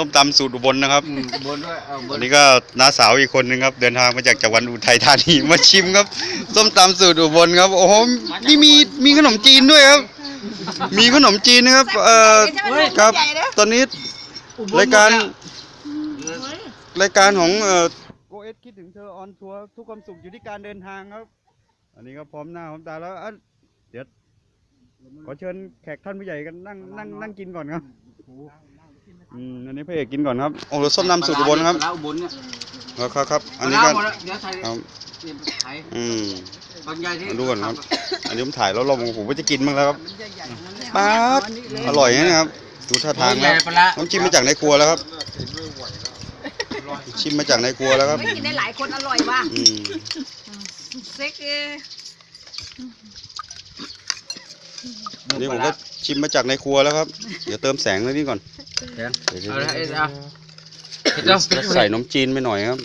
ส้มตำสูตรอุบลนะครับอืมบนด้วยเอาบอันนนี้ก็น้าสาวอีกคนนึงครับ เดินทางมาจากจังหวัดอุทัยธานีมาชิมครับ ส้มตำสูตรอุบลครับ โอ้โหนี่มีมีขนมจีนด้วยครับ มีขนมจีนนะครับ เอ่อครับ ตอนนี้รายการรายการของเอ่อโกเอสคิดถึงเธอออนทัวร์ทุกความสุขอยู่ที่การเดินทางครับ อันนี้ก็พร้อมหน้าพร้อมตาแล้วอะเดี๋ยวขอเชิญแขกท่านผู้ใหญ่กันนั่งนั่งนั่งกินก่อนครับอื มอันนี้พระเอกกินก่อนครับโอ้โหส้มตำสูตรอุบลครับปลาร้าอุบลเนี่ยครับครับครับอันนี้ก็ปลาร้าหมดแล้วเดี๋ยวใส่ครับเตรียมไข่อืม บางใหญ่ที่มาดูก่อนครับ อันนี้ผมถ่ายแล้วเราผมก็จะกินบ้างแล้วครับป๊าดอร่อยนะเนี่ยครับ ดูท่าทางใหญ่แล้วปลาร้าต้องชิมมาจากในครัวแล้วครับ ชิมมาจากในครัวแล้วครับไม่กินได้หลายคนอร่อยว่ะอืมเซ็กเอ้ยอั นนี้ผมก็ชิมมาจากในครัวแล้วครับ เดี๋ยวเติมแสงนิดนี้ก่อนเดี๋ยวเดี๋ยวจะเอาละเอ็ดเอาเอ็ดเอาจะใส่ขนมจีนไปหน่อยครับ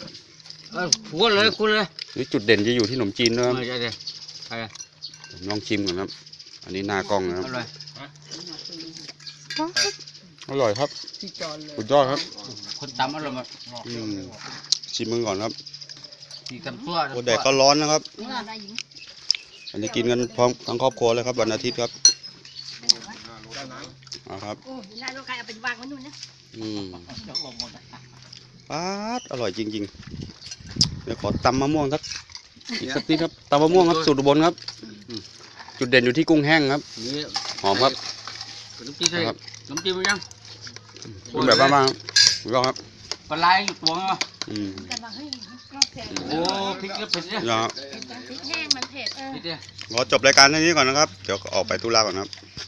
เออพูดเลยคุณเลยหรือจุดเด่นจะอยู่ที่ขนมจีนด้วยเอครับอเดี๋ยวเดี๋ยวไปอะผมลองชิมก่อนครับ อันนี้หน้ากล้องนะครับ เอาเลยอร่อยครับสุดยอดครับคนตำอร่อยหมดอืมชิมมันก่อนครับสีตำตัวโอ้แดดก็ร้อนนะครับได้หญิง อันนี้กินกันพร้อมทั้งครอบครัวเลยครับวันอาทิตย์ครับเอาครับโอ้ยน่ารู้ใครเอาไปวางไว้นู่นนะอืมป๊าดอร่อยจริงๆเดี๋ยวขอตำมะม่วงสักอีกสักนิดครับตำมะม่วงครับสูตรอุบลครับอืมจุดเด่นอยู่ที่กุ้งแห้งครับ นี่หอมครับขนมจีนใส่ครับขนมจีนมั้ยยังเป็นแบบบ้างๆถูกต้องครับปลาไหลอยู่ตัวมั้งอืมแต่บางเฮ้ยรอบแพงโอ้พริกก็เผ็ดเนี่ยเดี๋ยวครับพริกแห้งมัน เผ็ดเออพริกเนี่ยขอจบรายการเท่านี้ก่อนนะครับ เดี๋ยวออกไปธุระก่อนครับ